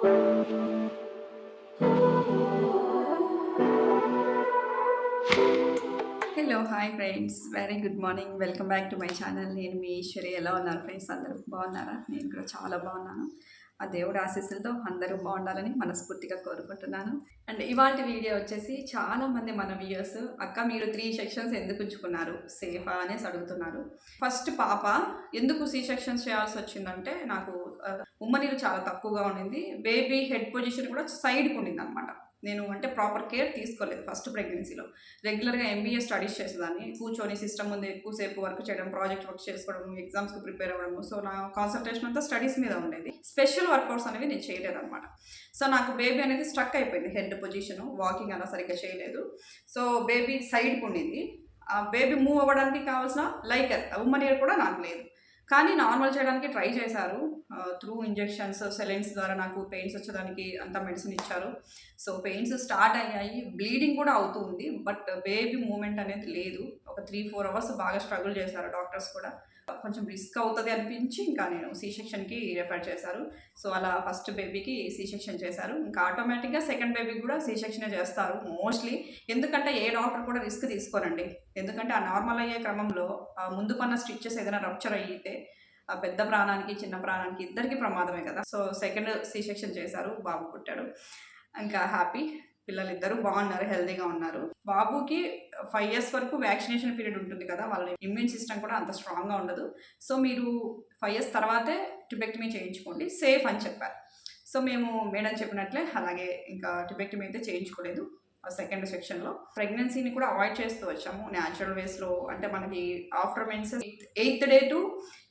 Hello hi friends very good morning welcome back to my channel నేను మీ ఈశ్వరి ఎలా ఉన్నారు ఫ్రెండ్స్ అందరూ బాగున్నారా? నేను కూడా చాలా బాగున్నాను. ఆ దేవుడు ఆశీస్సులతో అందరూ బాగుండాలని మనస్ఫూర్తిగా కోరుకుంటున్నాను. అండ్ ఇవాంటి వీడియో వచ్చేసి చాలా మంది మన వ్యూయర్స్ అక్క మీరు త్రీ సెక్షన్స్ ఎందుకు ఉంచుకున్నారు? సేఫా? అనేసి అడుగుతున్నారు. ఫస్ట్ పాప ఎందుకు సి సెక్షన్స్ చేయాల్సి వచ్చిందంటే నాకు ఉమ్మ ఉమ్మనీరు చాలా తక్కువగా ఉండింది. బేబీ హెడ్ పొజిషన్ కూడా సైడ్కి ఉండింది అనమాట నేను అంటే ప్రాపర్ కేర్ తీసుకోలేదు ఫస్ట్ ప్రెగ్నెన్సీలో రెగ్యులర్గా ఎంబీఏ స్టడీస్ చేసేదాన్ని. కూర్చొని సిస్టమ్ ముందు ఎక్కువసేపు వర్క్ చేయడం ప్రాజెక్ట్ వర్క్ చేసుకోవడం ఎగ్జామ్స్కి ప్రిపేర్ అవ్వడం సో నా కాన్సన్ట్రేషన్ అంతా స్టడీస్ మీద ఉండేది. స్పెషల్ వర్కౌట్స్ అనేవి నేను చేయలేదన్నమాట. సో నాకు బేబీ అనేది స్ట్రక్ అయిపోయింది. హెడ్ పొజిషన్ వాకింగ్ అలా సరిగ్గా చేయలేదు. సో బేబీ సైడ్కి ఉండింది. ఆ బేబీ మూవ్ అవ్వడానికి కావాల్సిన లైక్ ఉమ్మన్ ఇయర్ కూడా నాకు లేదు. కానీ నార్మల్ చేయడానికి ట్రై చేశారు. త్రూ ఇంజెక్షన్స్ సెలైన్స్ ద్వారా నాకు పెయిన్స్ వచ్చేదానికి అంత మెడిసిన్ ఇచ్చారు. సో పెయిన్స్ స్టార్ట్ అయ్యాయి. బ్లీడింగ్ కూడా అవుతూ ఉంది. బట్ బేబీ మూమెంట్ అనేది లేదు. ఒక త్రీ ఫోర్ అవర్స్ బాగా స్ట్రగుల్ చేశారు డాక్టర్స్ కూడా. కొంచెం రిస్క్ అవుతుంది అనిపించి ఇంకా నేను సి సెక్షన్కి రెఫర్ చేశారు. సో అలా ఫస్ట్ బేబీకి సీ సెక్షన్ చేశారు. ఇంకా ఆటోమేటిక్గా సెకండ్ బేబీకి కూడా సీ సెక్షనే చేస్తారు మోస్ట్లీ ఎందుకంటే ఏ డాక్టర్ కూడా రిస్క్ తీసుకోరండి ఎందుకంటే ఆ నార్మల్ అయ్యే క్రమంలో ముందు పన్న స్టిచ్చెస్ ఏదైనా రప్చర్ అయితే ఆ పెద్ద ప్రాణానికి చిన్న ప్రాణానికి ఇద్దరికి ప్రమాదమే కదా. సో సెకండ్ సి సెక్షన్ చేశారు బాబు పుట్టాడు. ఇంకా హ్యాపీ పిల్లలు ఇద్దరు బాగున్నారు హెల్తీగా ఉన్నారు. బాబుకి ఫైవ్ ఇయర్స్ వరకు వ్యాక్సినేషన్ పీరియడ్ ఉంటుంది కదా వాళ్ళ ఇమ్యూన్ సిస్టమ్ కూడా అంత స్ట్రాంగ్గా ఉండదు. సో మీరు ఫైవ్ ఇయర్స్ తర్వాతే టిబెక్టమీ చేయించుకోండి సేఫ్ అని చెప్పారు. సో మేము మేడం చెప్పినట్లే అలాగే ఇంకా టిబెక్టమీ అయితే చేయించుకోలేదు. సెకండ్ సెక్షన్లో ప్రెగ్నెన్సీని కూడా అవాయిడ్ చేస్తూ వచ్చాము న్యాచురల్ వేస్లో అంటే మనకి after menses eighth day to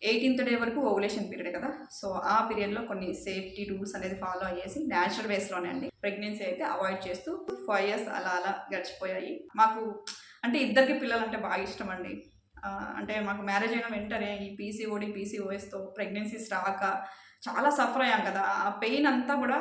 eighteenth day వరకు ఓవులేషన్ పీరియడ్ కదా. సో ఆ పీరియడ్లో కొన్ని సేఫ్టీ రూల్స్ అనేది ఫాలో అయ్యేసి న్యాచురల్ వేస్లోనే అండి ప్రెగ్నెన్సీ అయితే అవాయిడ్ చేస్తూ ఫైవ్ ఇయర్స్ అలా అలా గడిచిపోయాయి. మాకు అంటే ఇద్దరికి పిల్లలు అంటే బాగా ఇష్టం అండి. అంటే మాకు మ్యారేజ్ అయిన వెంటనే ఈ పీసీఓడి పీసీఓఎస్తో ప్రెగ్నెన్సీస్ రాక చాలా సఫర్ అయ్యాం కదా. ఆ పెయిన్ అంతా కూడా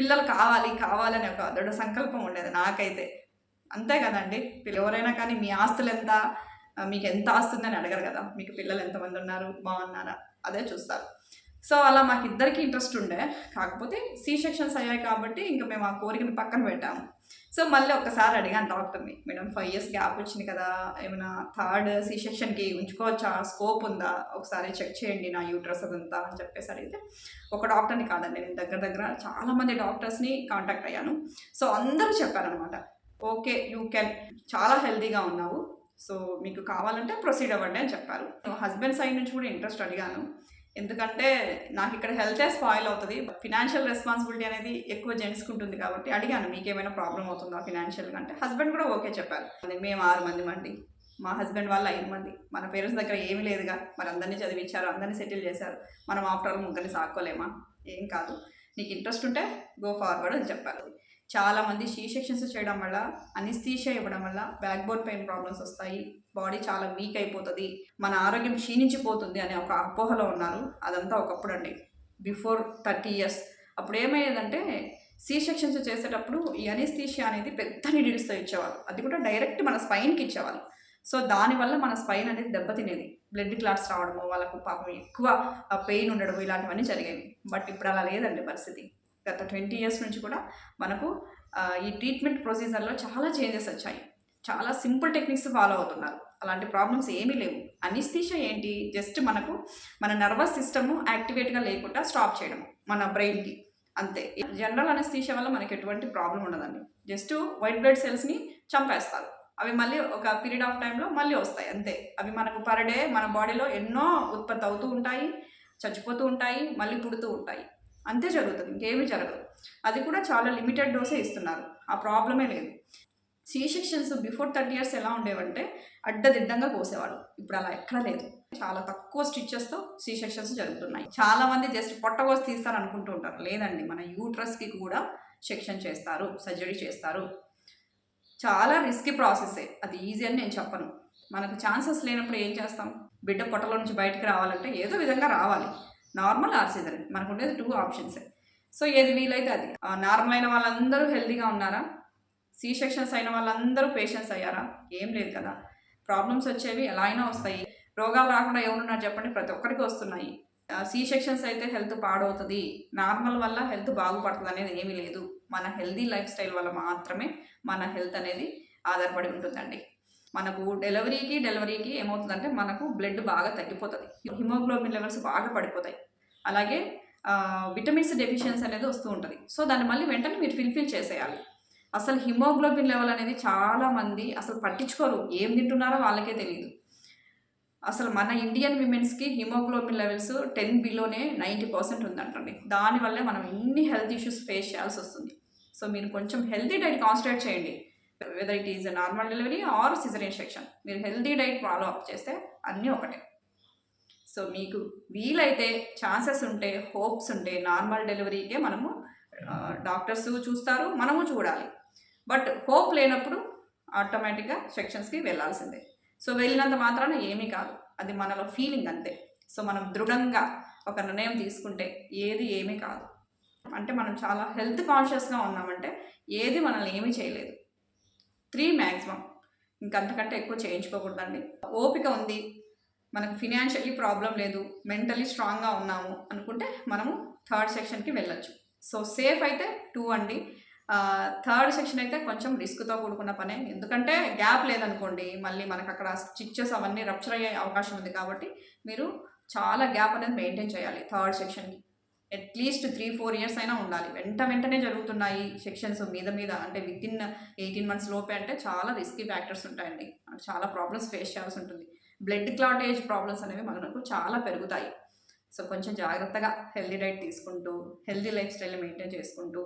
పిల్లలు కావాలి కావాలని ఒక దృఢ సంకల్పం ఉండేది నాకైతే. అంతే కదండి. పిల్ల- ఎవరైనా కానీ మీ ఆస్తులు ఎంత మీకు ఎంత ఆస్తుందని అడగరు కదా. మీకు పిల్లలు ఎంతమంది ఉన్నారు బాగున్నారా? అదే చూస్తారు. సో అలా మాకు ఇద్దరికి ఇంట్రెస్ట్ ఉండే. కాకపోతే సీ సెక్షన్స్ అయ్యాయి కాబట్టి ఇంకా మేము ఆ కోరికని పక్కన పెట్టాము. సో మళ్ళీ ఒక్కసారి అడిగాను డాక్టర్ని మేడం ఫైవ్ ఇయర్స్ గ్యాప్ వచ్చింది కదా ఏమైనా థర్డ్ సీ సెక్షన్కి ఉంచుకోవచ్చా? స్కోప్ ఉందా? ఒకసారి చెక్ చేయండి నా యూట్రస్ అదంతా అని చెప్పేసి అడిగితే ఒక డాక్టర్ని కాదండి నేను దగ్గర దగ్గర చాలామంది డాక్టర్స్ని కాంటాక్ట్ అయ్యాను. సో అందరూ చెప్పారనమాట ఓకే యూ కెన్ చాలా హెల్తీగా ఉన్నావు. సో మీకు కావాలంటే ప్రొసీడ్ అవ్వండి అని చెప్పారు. హస్బెండ్ సైడ్ నుంచి కూడా ఇంట్రెస్ట్ అడిగాను. ఎందుకంటే నాకు ఇక్కడ హెల్తే స్పాయిల్ అవుతుంది ఫినాన్షియల్ రెస్పాన్సిబిలిటీ అనేది ఎక్కువ జెంట్స్కి ఉంటుంది కాబట్టి అడిగాను మీకేమైనా ప్రాబ్లం అవుతుందా ఫినాన్షియల్గా? అంటే హస్బెండ్ కూడా ఓకే చెప్పారు. మేము ఆరు మంది మండి. మా హస్బెండ్ వాళ్ళ ఐదు మంది. మన పేరెంట్స్ దగ్గర ఏమీ లేదుగా. మరి అందరినీ చదివించారు అందరినీ సెటిల్ చేశారు. మనం ఆఫ్టర్ ముగ్గురిని సాక్కోలేమా? ఏం కాదు. నీకు ఇంట్రెస్ట్ ఉంటే గో ఫార్వర్డ్ అని చెప్పారు. చాలా మంది షీ సెక్షన్స్ చేయడం వల్ల అనిస్థీషియా ఇవ్వడం వల్ల బ్యాక్ బోన్ పెయిన్ ప్రాబ్లమ్స్ వస్తాయి. బాడీ చాలా వీక్ అయిపోతుంది. మన ఆరోగ్యం క్షీణించిపోతుంది అనే ఒక అపోహలో ఉన్నారు. అదంతా ఒకప్పుడు అండి. Before thirty years. అప్పుడు ఏమయ్యేదంటే సి సెక్షన్స్ చేసేటప్పుడు ఈ అనిస్థీషియా అనేది పెద్ద నీడిల్స్తో ఇచ్చేవాళ్ళు. అది కూడా డైరెక్ట్ మన స్పైన్కి ఇచ్చేవాళ్ళు. సో దానివల్ల మన స్పైన్ అనేది దెబ్బతినేది. బ్లడ్ క్లాట్స్ రావడము వాళ్ళకు పాపం ఎక్కువ పెయిన్ ఉండడం ఇలాంటివన్నీ జరిగేవి. బట్ ఇప్పుడు అలా లేదండి పరిస్థితి. గత ట్వంటీ ఇయర్స్ నుంచి కూడా మనకు ఈ ట్రీట్మెంట్ ప్రొసీజర్లో చాలా చేంజెస్ వచ్చాయి. చాలా సింపుల్ టెక్నిక్స్ ఫాలో అవుతున్నారు. అలాంటి ప్రాబ్లమ్స్ ఏమీ లేవు. అనిస్థీషియా ఏంటి? జస్ట్ మనకు మన నర్వస్ సిస్టమ్ యాక్టివేట్గా లేకుండా స్టాప్ చేయడం మన బ్రెయిన్కి. అంతే. జనరల్ అనస్థీషియా వల్ల మనకి ఎటువంటి ప్రాబ్లం ఉండదండి. జస్ట్ వైట్ బ్లడ్ సెల్స్ని చంపేస్తారు. అవి మళ్ళీ ఒక పీరియడ్ ఆఫ్ టైంలో మళ్ళీ వస్తాయి. అంతే. అవి మనకు పర్ డే మన బాడీలో ఎన్నో ఉత్పత్తి అవుతూ ఉంటాయి చచ్చిపోతూ ఉంటాయి మళ్ళీ పుడుతూ ఉంటాయి. అంతే జరుగుతుంది ఇంకేమీ జరగదు. అది కూడా చాలా లిమిటెడ్ డోసే ఇస్తున్నారు. ఆ ప్రాబ్లమే లేదు. C sections before thirty years ఎలా ఉండేవంటే అడ్డదిడ్డంగా కోసేవాడు ఇప్పుడు అలా ఎక్కడా లేదు. చాలా తక్కువ స్టిచ్చెస్తో సి సెక్షన్స్ జరుగుతున్నాయి. చాలా మంది జస్ట్ పొట్ట కోసి తీస్తారు అనుకుంటూ ఉంటారు. లేదండి మన యూట్రస్కి కూడా సెక్షన్ చేస్తారు సర్జరీ చేస్తారు. చాలా రిస్కీ ప్రాసెస్సే అది ఈజీ అని నేను చెప్పను. మనకు ఛాన్సెస్ లేనప్పుడు ఏం చేస్తాం? బిడ్డ పొట్టలో నుంచి బయటకు రావాలంటే ఏదో విధంగా రావాలి. నార్మల్ ఆర్ సిజరీ మనకు ఉండేది టూ ఆప్షన్సే సో ఏది వీలైతే అది. నార్మల్ అయిన వాళ్ళందరూ హెల్తీగా ఉన్నారా? సి సెక్షన్స్ అయిన వాళ్ళందరూ పేషెంట్స్ అయ్యారా? ఏం లేదు కదా. ప్రాబ్లమ్స్ వచ్చేవి ఎలా అయినా వస్తాయి. రోగాలు రాకుండా ఎవరున్నారు చెప్పండి? ప్రతి ఒక్కరికి వస్తున్నాయి. సీ సెక్షన్స్ అయితే హెల్త్ పాడవుతుంది. నార్మల్ వల్ల హెల్త్ బాగుపడుతుంది అనేది ఏమీ లేదు. మన హెల్దీ లైఫ్ స్టైల్ వల్ల మాత్రమే మన హెల్త్ అనేది ఆధారపడి ఉంటుందండి. మనకు డెలివరీకి డెలివరీకి ఏమవుతుందంటే మనకు బ్లడ్ బాగా తగ్గిపోతుంది. హిమోగ్లోబిన్ లెవెల్స్ బాగా పడిపోతాయి. అలాగే విటమిన్స్ డెఫిషియన్సీ అనేది వస్తూ ఉంటుంది. సో దాన్ని మళ్ళీ వెంటనే మీరు ఫిల్ఫిల్ చేసేయాలి. అసలు హిమోగ్లోబిన్ లెవెల్ అనేది చాలా మంది అసలు పట్టించుకోరు. ఏం తింటున్నారో వాళ్ళకే తెలియదు అసలు మన ఇండియన్ విమెన్స్కి హిమోగ్లోబిన్ లెవెల్స్ టెన్ బిలోనే నైంటీ పర్సెంట్ ఉందంటండి. దానివల్లే మనం ఇన్ని హెల్త్ ఇష్యూస్ ఫేస్ చేయాల్సి వస్తుంది. సో మీరు కొంచెం హెల్తీ డైట్ కాన్సన్ట్రేట్ చేయండి. Whether it is normal delivery or caesarean section మీరు హెల్తీ డైట్ ఫాలో అప్ చేస్తే అన్నీ ఒకటే. సో మీకు వీలైతే ఛాన్సెస్ ఉంటే హోప్స్ ఉంటే నార్మల్ డెలివరీకే మనము డాక్టర్స్ చూస్తారు మనము చూడాలి. బట్ హోప్ లేనప్పుడు ఆటోమేటిక్గా సెక్షన్స్కి వెళ్ళాల్సిందే. సో వెళ్ళినంత మాత్రాన ఏమీ కాదు. అది మనలో ఫీలింగ్ అంతే. సో మనం దృఢంగా ఒక నిర్ణయం తీసుకుంటే ఏది ఏమీ కాదు. అంటే మనం చాలా హెల్త్ కాన్షియస్గా ఉన్నామంటే ఏది మనల్ని ఏమీ చేయలేదు. త్రీ మ్యాక్సిమం ఇంకంతకంటే ఎక్కువ చేయించుకోకూడదండి. ఓపిక ఉంది. మనకు ఫినాన్షియల్లీ ప్రాబ్లం లేదు. మెంటలీ స్ట్రాంగ్గా ఉన్నాము అనుకుంటే మనము థర్డ్ సెక్షన్కి వెళ్ళచ్చు. సో సేఫ్ అయితే టూ అండి. థర్డ్ సెక్షన్ అయితే కొంచెం రిస్క్తో కూడుకున్న పనే. ఎందుకంటే గ్యాప్ లేదనుకోండి మళ్ళీ మనకు అక్కడ స్టిచ్చెస్ అవన్నీ రప్చర్ అయ్యే అవకాశం ఉంది కాబట్టి మీరు చాలా గ్యాప్ అనేది మెయింటైన్ చేయాలి థర్డ్ సెక్షన్కి. అట్లీస్ట్ త్రీ ఫోర్ ఇయర్స్ అయినా ఉండాలి. వెంట వెంటనే జరుగుతున్నాయి సెక్షన్స్ మీద మీద. అంటే విత్ ఇన్ ఎయిటీన్ మంత్స్ లోపే అంటే చాలా రిస్కీ ఫ్యాక్టర్స్ ఉంటాయండి. చాలా ప్రాబ్లమ్స్ ఫేస్ చేయాల్సి ఉంటుంది. బ్లడ్ క్లాటేజ్ ప్రాబ్లమ్స్ అనేవి మనకు చాలా పెరుగుతాయి. సో కొంచెం జాగ్రత్తగా హెల్దీ డైట్ తీసుకుంటూ హెల్దీ లైఫ్ స్టైల్ మెయింటైన్ చేసుకుంటూ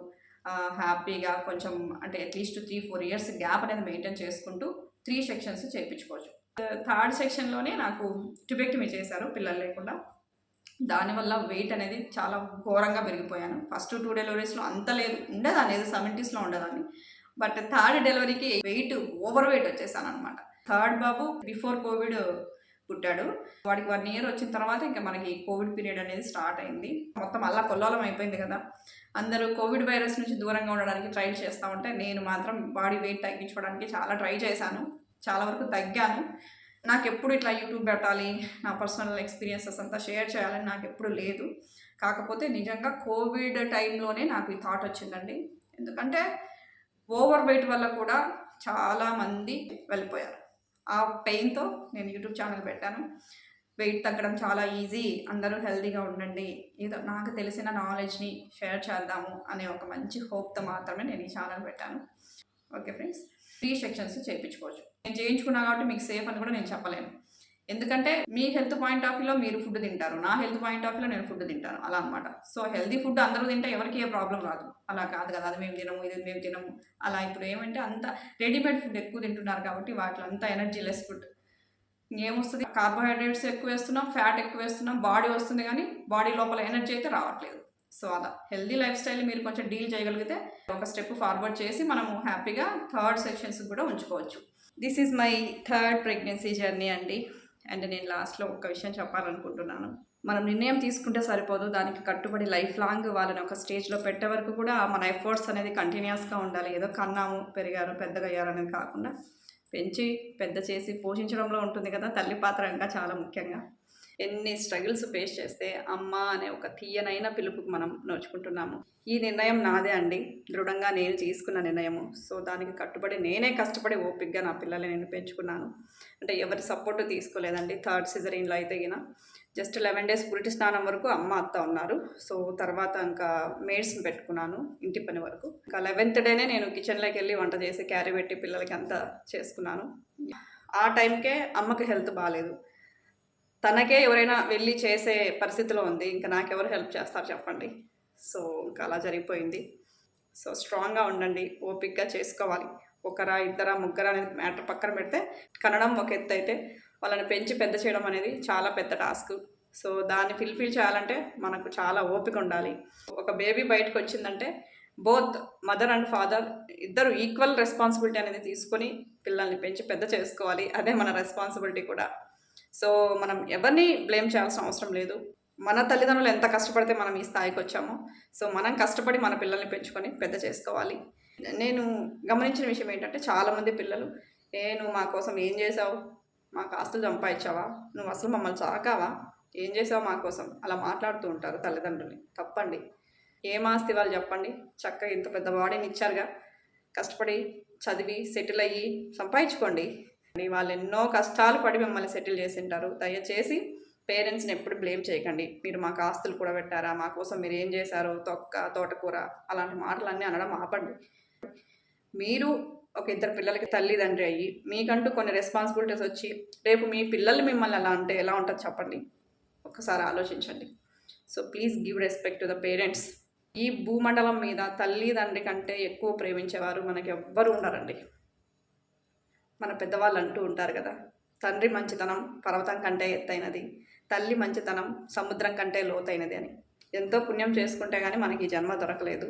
హ్యాపీగా కొంచెం అంటే at least three four years gap అనేది మెయింటైన్ చేసుకుంటూ త్రీ సెక్షన్స్ చేయించుకోవచ్చు థర్డ్ సెక్షన్లోనే నాకు ట్యూబెక్టమీ చేశారు పిల్లలు లేకుండా. దానివల్ల వెయిట్ అనేది చాలా ఘోరంగా పెరిగిపోయాను. ఫస్ట్ టూ డెలివరీస్లో అంత లేదు. ఉండేదాన్ని. ఏదో సెవెంటీస్లో ఉండేదాన్ని. బట్ థర్డ్ డెలివరీకి వెయిట్ ఓవర్ వెయిట్ వచ్చేసాను అనమాట థర్డ్ బాబు బిఫోర్ కోవిడ్ పుట్టాడు. వాడికి వన్ ఇయర్ వచ్చిన తర్వాత ఇంకా మనకి కోవిడ్ పీరియడ్ అనేది స్టార్ట్ అయింది. మొత్తం అలా కొల్లాలం అయిపోయింది కదా. అందరూ కోవిడ్ వైరస్ నుంచి దూరంగా ఉండడానికి ట్రై చేస్తూ ఉంటే నేను మాత్రం బాడీ వెయిట్ తగ్గించుకోవడానికి చాలా ట్రై చేశాను. చాలా వరకు తగ్గాను. నాకు ఎప్పుడు ఇట్లా యూట్యూబ్ పెట్టాలి నా పర్సనల్ ఎక్స్పీరియన్సెస్ అంతా షేర్ చేయాలని నాకు ఎప్పుడు లేదు. కాకపోతే నిజంగా కోవిడ్ టైంలోనే నాకు ఈ థాట్ వచ్చిందండి. ఎందుకంటే ఓవర్ వెయిట్ వల్ల కూడా చాలామంది వెళ్ళిపోయారు. ఆ పెయిన్తో నేను యూట్యూబ్ ఛానల్ పెట్టాను. వెయిట్ తగ్గడం చాలా ఈజీ అందరూ హెల్తీగా ఉండండి. ఏదో నాకు తెలిసిన నాలెడ్జ్ని షేర్ చేద్దాము అనే ఒక మంచి హోప్తో మాత్రమే నేను ఈ ఛానల్ పెట్టాను. ఓకే ఫ్రెండ్స్ త్రీ సెక్షన్స్ చేయించుకోవచ్చు నేను చేయించుకున్నా కాబట్టి మీకు సేఫ్ అని కూడా నేను చెప్పలేను. ఎందుకంటే మీ హెల్త్ పాయింట్ ఆఫ్ వ్యూలో మీరు ఫుడ్ తింటారు. నా హెల్త్ పాయింట్ ఆఫ్ వ్యూలో నేను ఫుడ్ తింటాను. అలా అనమాట సో హెల్తీ ఫుడ్ అందరూ తింటే ఎవరికి ఏ ప్రాబ్లం రాదు. అలా కాదు కదా అది మేము తినము ఇది మేము తినము. అలా ఇప్పుడు ఏమంటే అంత రెడీమేడ్ ఫుడ్ ఎక్కువ తింటున్నారు కాబట్టి వాటిలో అంతా ఎనర్జీ లెస్ ఫుడ్ ఏమొస్తుంది? కార్బోహైడ్రేట్స్ ఎక్కువ వేస్తున్నాం ఫ్యాట్ ఎక్కువ వేస్తున్నాం బాడీ వస్తుంది కానీ బాడీ లోపల ఎనర్జీ అయితే రావట్లేదు. సో అలా. హెల్దీ లైఫ్ స్టైల్ మీరు కొంచెం డీల్ చేయగలిగితే ఒక స్టెప్ ఫార్వర్డ్ చేసి మనము హ్యాపీగా థర్డ్ సెక్షన్స్ కూడా ఉంచుకోవచ్చు. This is my third pregnancy journey అండి. అండ్ నేను లాస్ట్లో ఒక విషయం చెప్పాలనుకుంటున్నాను. మనం నిర్ణయం తీసుకుంటే సరిపోదు. దానికి కట్టుబడి లైఫ్ లాంగ్ వాళ్ళని ఒక స్టేజ్లో పెట్టే వరకు కూడా మన ఎఫర్ట్స్ అనేది కంటిన్యూస్గా ఉండాలి. ఏదో కన్నాము పెరిగారు పెద్దగా అయ్యారు అనేది కాకుండా పెంచి పెద్ద చేసి పోషించడంలో ఉంటుంది కదా. తల్లి పాత్ర ఇంకా చాలా ముఖ్యంగా. ఎన్ని స్ట్రగుల్స్ ఫేస్ చేస్తే అమ్మ అనే ఒక తీయనైన పిలుపుకు మనం నోచుకుంటున్నాము. ఈ నిర్ణయం నాదే అండి. దృఢంగా నేను తీసుకున్న నిర్ణయము. సో దానికి కట్టుబడి నేనే కష్టపడి ఓపిక్గా నా పిల్లల్ని నేను పెంచుకున్నాను. అంటే ఎవరి సపోర్ట్ తీసుకోలేదండి. థర్డ్ సిజరీన్లో అయితే గిన జస్ట్ లెవెన్ డేస్ పురిటి స్నానం వరకు అమ్మ అత్త ఉన్నారు. సో తర్వాత ఇంకా మేడ్స్ని పెట్టుకున్నాను ఇంటి పని వరకు. ఇంకా లెవెన్త్ డేనే నేను కిచెన్లోకి వెళ్ళి వంట చేసి క్యారీ పెట్టి పిల్లలకి అంతా చేసుకున్నాను. ఆ టైంకే అమ్మకి హెల్త్ బాగాలేదు తనకే ఎవరైనా వెళ్ళి చేసే పరిస్థితిలో ఉంది. ఇంకా నాకెవరు హెల్ప్ చేస్తారు చెప్పండి. సో ఇంకా అలా జరిగిపోయింది. సో స్ట్రాంగ్గా ఉండండి. ఓపిక్గా చేసుకోవాలి. ఒకరా ఇద్దరా ముగ్గురా అనేది మ్యాటర్ పక్కన పెడితే కనడం ఒక ఎత్తు అయితే వాళ్ళని పెంచి పెద్ద చేయడం అనేది చాలా పెద్ద టాస్క్. సో దాన్ని ఫిల్ఫిల్ చేయాలంటే మనకు చాలా ఓపిక ఉండాలి. ఒక బేబీ బయటకు వచ్చిందంటే బోత్ మదర్ అండ్ ఫాదర్ ఇద్దరు ఈక్వల్ రెస్పాన్సిబిలిటీ అనేది తీసుకొని పిల్లల్ని పెంచి పెద్ద చేసుకోవాలి. అదే మన రెస్పాన్సిబిలిటీ కూడా. సో మనం ఎవరిని బ్లేమ్ చేయాల్సిన అవసరం లేదు. మన తల్లిదండ్రులు ఎంత కష్టపడితే మనం ఈ స్థాయికి వచ్చామో. సో మనం కష్టపడి మన పిల్లల్ని పెంచుకొని పెద్ద చేసుకోవాలి. నేను గమనించిన విషయం ఏంటంటే చాలామంది పిల్లలు ఏ నువ్వు మా కోసం ఏం చేసావు? మాకు ఆస్తులు సంపాదించావా? నువ్వు అసలు మమ్మల్ని సాకావా ఏం చేసావు మా కోసం? అలా మాట్లాడుతూ ఉంటారు తల్లిదండ్రులు తప్పండి. ఏం ఆస్తి వాళ్ళు చెప్పండి. చక్కగా ఇంత పెద్ద బాడీని ఇచ్చారుగా. కష్టపడి చదివి సెటిల్ అయ్యి సంపాదించుకోండి. వాళ్ళు ఎన్నో కష్టాలు పడి మిమ్మల్ని సెటిల్ చేసి ఉంటారు దయచేసి పేరెంట్స్ని ఎప్పుడు బ్లేమ్ చేయకండి. మీరు మాకు ఆస్తులు కూడా పెట్టారా? మా కోసం మీరు ఏం చేశారో? తొక్క తోటకూర అలాంటి మాటలన్నీ అనడం ఆపండి. మీరు ఒక ఇద్దరు పిల్లలకి తల్లిదండ్రి అయ్యి మీకంటూ కొన్ని రెస్పాన్సిబిలిటీస్ వచ్చి రేపు మీ పిల్లలు మిమ్మల్ని అలా అంటే ఎలా ఉంటుంది చెప్పండి. ఒకసారి ఆలోచించండి. So please give respect to the parents ఈ భూమండలం మీద తల్లిదండ్రి కంటే ఎక్కువ ప్రేమించేవారు మనకి ఎవ్వరు ఉండరండి. మన పెద్దవాళ్ళు అంటూ ఉంటారు కదా తండ్రి మంచితనం పర్వతం కంటే ఎత్తైనది తల్లి మంచితనం సముద్రం కంటే లోతైనది అని. ఎంతో పుణ్యం చేసుకుంటే కానీ మనకి జన్మ దొరకలేదు.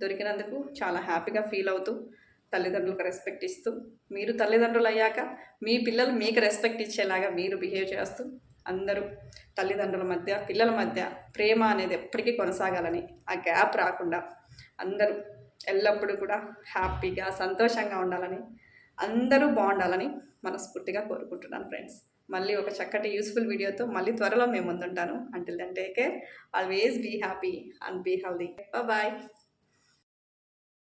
దొరికినందుకు చాలా హ్యాపీగా ఫీల్ అవుతూ తల్లిదండ్రులకు రెస్పెక్ట్ ఇస్తూ మీరు తల్లిదండ్రులు అయ్యాక మీ పిల్లలు మీకు రెస్పెక్ట్ ఇచ్చేలాగా మీరు బిహేవ్ చేస్తూ అందరూ తల్లిదండ్రుల మధ్య పిల్లల మధ్య ప్రేమ అనేది ఎప్పటికీ కొనసాగాలని ఆ గ్యాప్ రాకుండా అందరూ ఎల్లప్పుడూ కూడా హ్యాపీగా సంతోషంగా ఉండాలని అందరూ బాగుండాలని మనస్ఫూర్తిగా కోరుకుంటున్నాను ఫ్రెండ్స్ మళ్ళీ ఒక చక్కటి యూస్ఫుల్ వీడియోతో మళ్ళీ త్వరలో మేము ముందుంటాను. Until then take care always be happy and be healthy bye